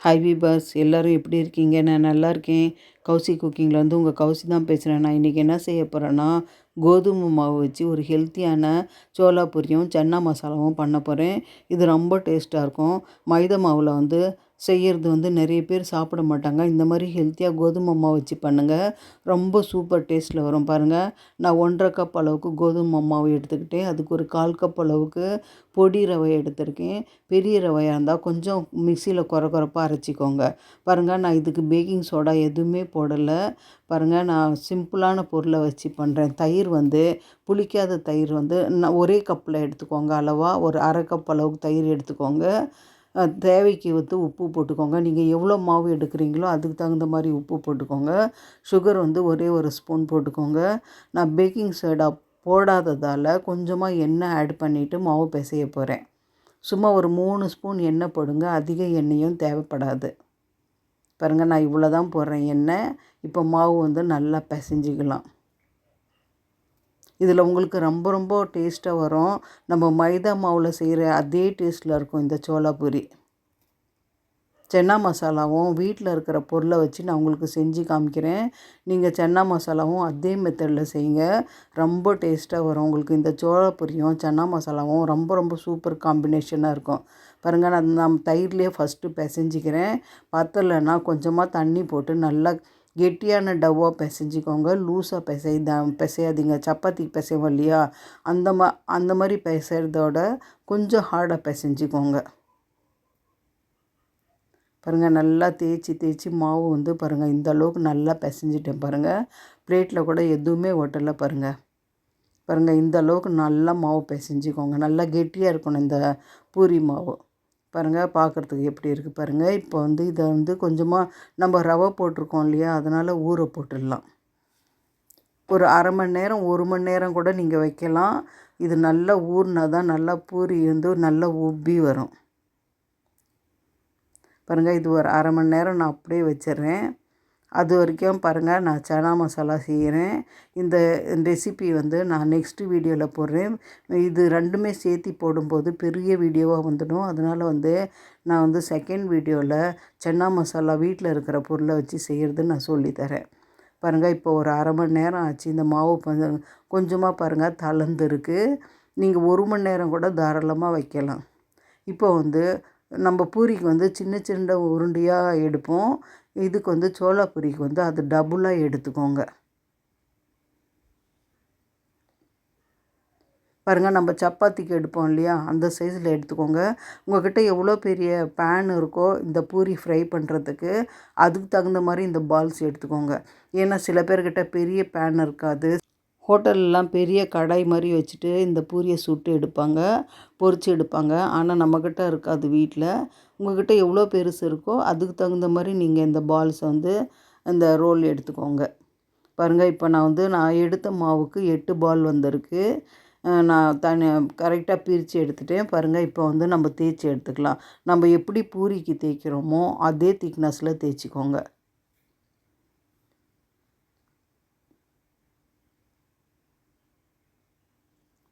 Hi வீபர்ஸ் எல்லோரும் எப்படி இருக்கீங்க? நான் நல்லா இருக்கேன். கௌசி குக்கிங்கில் வந்து உங்கள் கௌசி தான் பேசுகிறேன் நான் இன்றைக்கி என்ன செய்ய போகிறேன்னா கோதுமை மாவு வச்சு ஒரு ஹெல்த்தியான சோளா பூரியும் சன்னா மசாலாவும் பண்ண போகிறேன் இது ரொம்ப டேஸ்ட்டாக இருக்கும். மைதா மாவில் வந்து செய்கிறது வந்து நிறைய பேர் சாப்பிட மாட்டாங்க. இந்த மாதிரி ஹெல்த்தியாக கோதுமை மாவு வச்சு பண்ணுங்கள் ரொம்ப சூப்பர் டேஸ்ட்டில் வரும் பாருங்கள் நான் ஒன்றரை கப் அளவுக்கு கோதுமை மாவு எடுத்துக்கிட்டேன். அதுக்கு ஒரு கால் கப் அளவுக்கு பொடி ரவை எடுத்திருக்கேன். பெரிய ரவையாக இருந்தால் கொஞ்சம் மிக்சியில் குறை குறைப்பாக அரைச்சிக்கோங்க. பாருங்கள் நான் இதுக்கு பேக்கிங் சோடா எதுவுமே போடலை. பாருங்கள் நான் சிம்பிளான பொருளை வச்சு பண்ணுறேன் தயிர் வந்து புளிக்காத தயிர் வந்து நான் ஒரே கப்பில் எடுத்துக்கோங்க. அளவாக ஒரு அரை கப் அளவுக்கு தயிர் எடுத்துக்கோங்க. தேவைக்கு வந்து உப்பு போட்டுக்கோங்க. நீங்கள் எவ்வளோ மாவு எடுக்கிறீங்களோ அதுக்கு தகுந்த மாதிரி உப்பு போட்டுக்கோங்க. சுகர் வந்து ஒரே ஒரு ஸ்பூன் போட்டுக்கோங்க. நான் பேக்கிங் சோடா போடாததால் கொஞ்சமாக எண்ணெய் ஆட் பண்ணிவிட்டு மாவு பிசைய போகிறேன் சும்மா ஒரு மூணு ஸ்பூன் எண்ணெய் போடுங்க. அதிக எண்ணெயும் தேவைப்படாது. பாருங்கள் நான் இவ்வளோ தான் போடுறேன் எண்ணெய். இப்போ மாவு வந்து நல்லா பிசைஞ்சிக்கலாம். இதில் உங்களுக்கு ரொம்ப ரொம்ப டேஸ்ட்டாக வரும். நம்ம மைதா மாவில் செய்கிற அதே டேஸ்ட்டில் இருக்கும் இந்த சோளாபூரி சென்னா மசாலாவும் வீட்டில் இருக்கிற பொருளை வச்சு நான் உங்களுக்கு செஞ்சு காமிக்கிறேன். நீங்கள் சென்னா மசாலாவும் அதே மெத்தடில் செய்யுங்க. ரொம்ப டேஸ்ட்டாக வரும் உங்களுக்கு இந்த சோளப்பொரியும் சென்னா மசாலாவும் ரொம்ப ரொம்ப சூப்பர் காம்பினேஷனாக இருக்கும். பாருங்கள் நான் நான் தயிர்லேயே ஃபஸ்ட்டு பிசைஞ்சிக்கிறேன். பத்தலைன்னா கொஞ்சமாக தண்ணி போட்டு நல்லா கெட்டியான டவ்வாக பிசைஞ்சிக்கோங்க லூஸாக பிசை பிசையாதீங்க. சப்பாத்தி பிசைவோம் இல்லையா? அந்த மா அந்த மாதிரி பிசைறதோட கொஞ்சம் ஹார்டாக பிசைஞ்சிக்கோங்க. பாருங்கள் நல்லா தேய்ச்சி தேய்ச்சி மாவு வந்து பாருங்கள் இந்த அளவுக்கு நல்லா பிசைஞ்சிட்டேன் பாருங்கள் பிளேட்டில் கூட எதுவுமே ஒட்டலை பாருங்கள் பாருங்கள் இந்த அளவுக்கு நல்லா மாவு பிசைஞ்சிக்கோங்க. நல்லா கெட்டியாக இருக்கணும் இந்த பூரி மாவு. பாருங்கள் பார்க்குறதுக்கு எப்படி இருக்குது பாருங்கள் இப்போ வந்து இதை வந்து கொஞ்சமாக நம்ம ரவை போட்டிருக்கோம் இல்லையா? அதனால் ஊற போட்டுடலாம். ஒரு அரை மணி நேரம் ஒரு மணி நேரம் கூட நீங்கள் வைக்கலாம். இது நல்லா ஊறினா தான் நல்லா பூரி வந்து நல்லா உப்பி வரும். பாருங்கள் இது ஒரு அரை மணி நேரம் நான் அப்படியே வச்சிடுறேன். அது வரைக்கும் பாருங்கள் நான் சனா மசாலா செய்கிறேன் இந்த ரெசிபி வந்து நான் நெக்ஸ்ட்டு வீடியோவில் போடுறேன். இது ரெண்டுமே சேர்த்து போடும்போது பெரிய வீடியோவாக வந்துடும். அதனால் வந்து நான் வந்து செகண்ட் வீடியோவில் சன்னா மசாலா வீட்டில் இருக்கிற பொருளை வச்சு செய்கிறது நான் சொல்லித்தரேன் பாருங்கள் இப்போ ஒரு அரை மணி நேரம் ஆச்சு. இந்த மாவு கொஞ்சம் கொஞ்சமாக பாருங்கள் தளர்ந்துருக்கு. நீங்கள் ஒரு மணி நேரம் கூட தாராளமாக வைக்கலாம். இப்போ வந்து நம்ம பூரிக்கு வந்து சின்ன சின்ன உருண்டையாக எடுப்போம். இதுக்கு வந்து சோளாப்பூரிக்கு வந்து அது டபுளாக எடுத்துக்கோங்க. பாருங்கள் நம்ம சப்பாத்திக்கு எடுப்போம் இல்லையா? அந்த சைஸில் எடுத்துக்கோங்க. உங்கள்கிட்ட எவ்வளோ பெரிய பேன் இருக்கோ இந்த பூரி ஃப்ரை பண்ணுறதுக்கு அதுக்கு தகுந்த மாதிரி இந்த பால்ஸ் எடுத்துக்கோங்க. ஏன்னா சில பேர்கிட்ட பெரிய பேன் இருக்காது. ஹோட்டல்லாம் பெரிய கடாய் மாதிரி வச்சுட்டு இந்த பூரியை சுட்டு எடுப்பாங்க பொறிச்சு எடுப்பாங்க. ஆனால் நம்மக்கிட்ட இருக்காது வீட்டில் உங்கள்கிட்ட எவ்வளோ பெருசு இருக்கோ அதுக்கு தகுந்த மாதிரி நீங்கள் இந்த பால்ஸ் வந்து இந்த ரோல் எடுத்துக்கோங்க. பாருங்கள் இப்போ நான் வந்து நான் எடுத்த மாவுக்கு எட்டு பால் வந்திருக்கு. நான் தனி கரெக்டாக பிரித்து எடுத்துட்டேன். பாருங்கள் இப்போ வந்து நம்ம தேய்ச்சி எடுத்துக்கலாம். நம்ம எப்படி பூரிக்கு தேய்க்கிறோமோ அதே திக்னஸில் தேய்ச்சிக்கோங்க.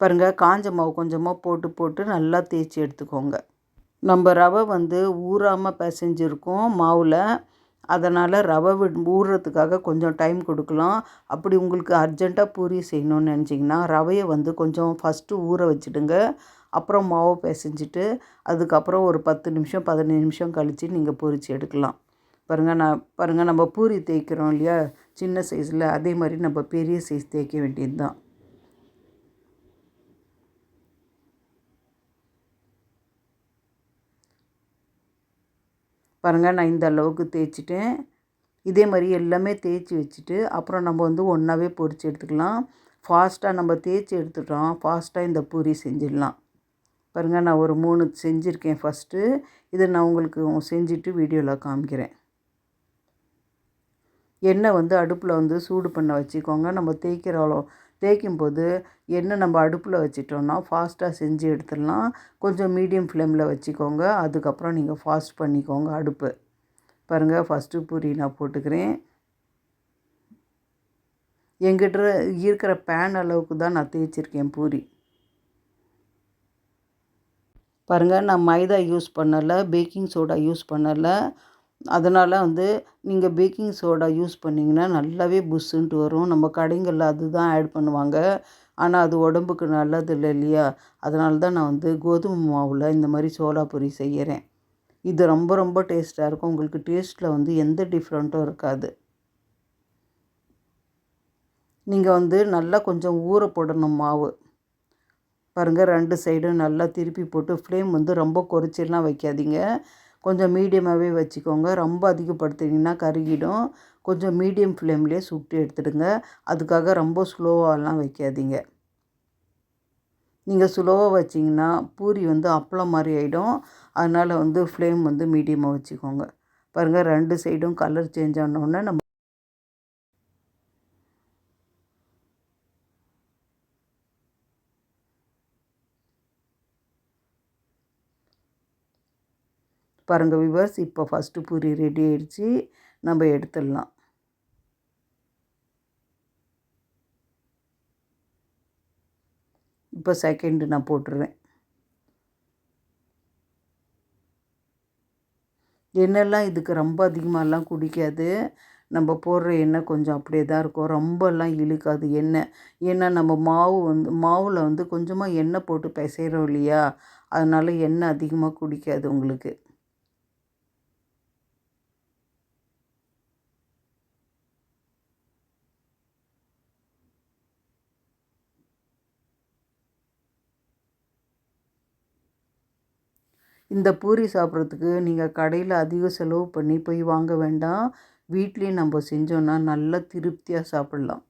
பாருங்கள் காஞ்ச மாவு கொஞ்சமாக போட்டு போட்டு நல்லா தேய்ச்சி எடுத்துக்கோங்க. நம்ம ரவை வந்து ஊறாமல் பிசைஞ்சிருக்கோம் மாவில். அதனால் ரவை வி ஊறுறதுக்காக கொஞ்சம் டைம் கொடுக்கலாம். அப்படி உங்களுக்கு அர்ஜெண்ட்டாக பூரி செய்யணும்னு நினச்சிங்கன்னா ரவையை வந்து கொஞ்சம் ஃபஸ்ட்டு ஊற வச்சுடுங்க. அப்புறம் மாவு பிசைஞ்சிட்டு அதுக்கப்புறம் ஒரு பத்து நிமிஷம் பதினஞ்சு நிமிஷம் கழித்து நீங்கள் பொரித்து எடுக்கலாம். பாருங்கள் நான் பாருங்கள் நம்ம பூரி தேய்க்கிறோம் இல்லையா? சின்ன சைஸில் அதே மாதிரி நம்ம பெரிய சைஸ் தேய்க்க வேண்டியது தான் பாருங்கள் நான் இந்த அளவுக்கு தேய்ச்சிட்டேன். இதே மாதிரி எல்லாமே தேய்ச்சி வச்சுட்டு அப்புறம் நம்ம வந்து ஒன்றாவே பொரித்து எடுத்துக்கலாம். ஃபாஸ்ட்டாக நம்ம தேய்ச்சி எடுத்துட்டோம். ஃபாஸ்ட்டாக இந்த பூரி செஞ்சிடலாம். பாருங்கள் நான் ஒரு மூணு செஞ்சுருக்கேன் ஃபஸ்ட்டு இதை நான் உங்களுக்கு செஞ்சுட்டு வீடியோவில் காமிக்கிறேன். எண்ணெய் வந்து அடுப்பில் வந்து சூடு பண்ண வச்சுக்கோங்க. நம்ம தேய்க்கிறோம் தேய்க்கும் போது எண்ணெய் நம்ம அடுப்பில் வச்சிட்டோம்னா ஃபாஸ்ட்டாக செஞ்சு எடுத்துடலாம். கொஞ்சம் மீடியம் ஃப்ளேமில் வச்சுக்கோங்க. அதுக்கப்புறம் நீங்கள் ஃபாஸ்ட் பண்ணிக்கோங்க அடுப்பு. பாருங்கள் ஃபஸ்ட்டு பூரி நான் போட்டுக்கிறேன். எங்கிட்ட இருக்கிற பேன் அளவுக்கு தான் நான் தேய்ச்சிருக்கேன் பூரி. பாருங்கள் நான் மைதா யூஸ் பண்ணலை பேக்கிங் சோடா யூஸ் பண்ணலை. அதனால் வந்து நீங்கள் பேக்கிங் சோடா யூஸ் பண்ணிங்கன்னா நல்லாவே புஷ்ஷுன்ட்டு வரும். நம்ம கடைங்களில் அதுதான் ஆட் பண்ணுவாங்க. ஆனால் அது உடம்புக்கு நல்லது இல்லை இல்லையா? அதனால தான் நான் வந்து கோதுமை மாவில் இந்த மாதிரி சோளா பொரி செய்கிறேன் இது ரொம்ப ரொம்ப டேஸ்ட்டாக இருக்கும். உங்களுக்கு டேஸ்ட்டில் வந்து எந்த டிஃப்ரெண்ட்டும் இருக்காது. நீங்கள் வந்து நல்லா கொஞ்சம் ஊற போடணும் மாவு. பாருங்கள் ரெண்டு சைடும் நல்லா திருப்பி போட்டு ஃப்ளேம் வந்து ரொம்ப குறைச்சிலாம் வைக்காதீங்க. கொஞ்சம் மீடியமாகவே வச்சுக்கோங்க. ரொம்ப அதிகப்படுத்தினீங்கன்னா கருகிடும். கொஞ்சம் மீடியம் ஃப்ளேம்லேயே சுட்டு எடுத்துடுங்க. அதுக்காக ரொம்ப ஸ்லோவாகலாம் வைக்காதீங்க. நீங்கள் ஸ்லோவாக வச்சிங்கன்னா பூரி வந்து அப்பளம் மாதிரி ஆகிடும் அதனால் வந்து ஃப்ளேம் வந்து மீடியமாக வச்சுக்கோங்க. பாருங்கள் ரெண்டு சைடும் கலர் சேஞ்ச் ஆனோடனே நம்ம பாருங்கள் விவர்ஸ் இப்போ ஃபஸ்ட்டு பூரி ரெடி ஆயிடுச்சு. நம்ம எடுத்துடலாம். இப்போ செகண்டு நான் போட்டுடுறேன் எண்ணெய்லாம் இதுக்கு ரொம்ப அதிகமாகலாம் குடிக்காது. நம்ம போடுற எண்ணெய் கொஞ்சம் அப்படியே தான் இருக்கும். ரொம்பலாம் இழுக்காது எண்ணெய். ஏன்னா நம்ம மாவு வந்து மாவில் வந்து கொஞ்சமாக எண்ணெய் போட்டு பிசைகிறோம் இல்லையா? அதனால் எண்ணெய் அதிகமாக குடிக்காது உங்களுக்கு. இந்த பூரி சாப்பிட்றதுக்கு நீங்கள் கடையில் அதிக செலவு பண்ணி போய் வாங்க வேண்டாம். வீட்லேயே நம்ம செஞ்சோன்னா நல்லா திருப்தியாக சாப்பிட்லாம்.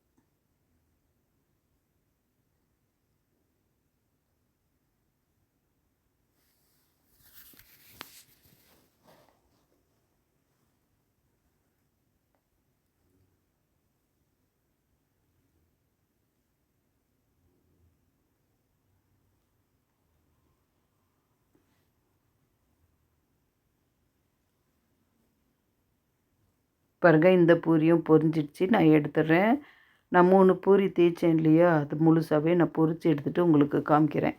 பாருங்கள் இந்த பூரியும் பொரிஞ்சிடுச்சு. நான் எடுத்துடுறேன். நான் மூணு பூரி தேய்ச்சேன் இல்லையா? அது முழுசாகவே நான் பொரித்து எடுத்துகிட்டு உங்களுக்கு காமிக்கிறேன்.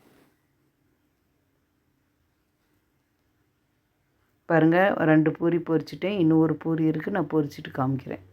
பாருங்கள் ரெண்டு பூரி பொரிச்சிட்டேன். இன்னும் ஒரு பூரி இருக்குது நான் பொரிச்சிட்டு காமிக்கிறேன்.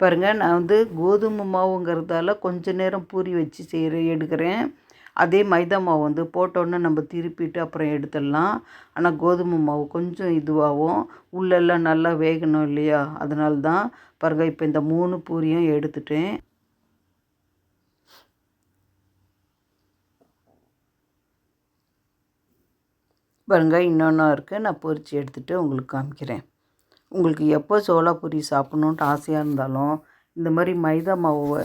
பாருங்கள் நான் வந்து கோதுமை மாவுங்கிறதால கொஞ்ச நேரம் பூரி வச்சு செய்கிற எடுக்கிறேன். அதே மைதா மாவு வந்து போட்டோன்னே நம்ம திருப்பிட்டு அப்புறம் எடுத்துடலாம். ஆனால் கோதுமை மாவு கொஞ்சம் இதுவாகும் உள்ளெல்லாம் நல்லா வேகணும் இல்லையா? அதனால தான் பாருங்கள் இப்போ இந்த மூணு பூரியும் எடுத்துட்டேன். பாருங்கள் இன்னொன்றும் இருக்குது நான் பொறிச்சு எடுத்துகிட்டு உங்களுக்கு காமிக்கிறேன். உங்களுக்கு எப்போ சோளாப்பூரி சாப்பிட்ணுன்ட்டு ஆசையாக இருந்தாலும் இந்த மாதிரி மைதா மாவை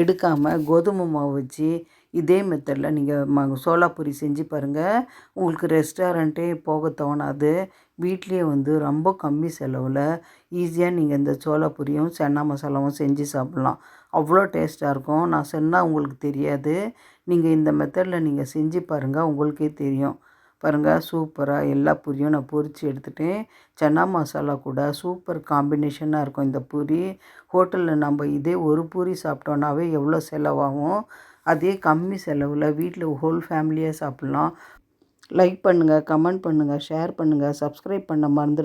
எடுக்காமல் கோதுமை மாவு வச்சு இதே மெத்தடில் நீங்கள் ம சோளாப்பூரி செஞ்சு பாருங்கள் உங்களுக்கு ரெஸ்டாரண்ட்டே போக தோணாது. வீட்லேயே வந்து ரொம்ப கம்மி செலவில் ஈஸியாக நீங்கள் இந்த சோளாப்பூரியும் சன்னா மசாலாவும் செஞ்சு சாப்பிட்லாம். அவ்வளோ டேஸ்ட்டாக இருக்கும். நான் சொன்னால் உங்களுக்கு தெரியாது. நீங்கள் இந்த மெத்தடில் நீங்கள் செஞ்சு பாருங்கள் உங்களுக்கே தெரியும். பாருங்கள் சூப்பராக எல்லா பூரியும் நான் பொரித்து எடுத்துட்டேன். சன்னா மசாலா கூட சூப்பர் காம்பினேஷனாக இருக்கும் இந்த பூரி. ஹோட்டலில் நம்ம இதே ஒரு பூரி சாப்பிட்டோன்னாவே எவ்வளோ செலவாகும். அதே கம்மி செலவில் வீட்டில் ஹோல் ஃபேமிலியாக சாப்பிட்லாம். லைக் பண்ணுங்கள் கமெண்ட் பண்ணுங்கள் ஷேர் பண்ணுங்கள் சப்ஸ்கிரைப் பண்ண மறந்துட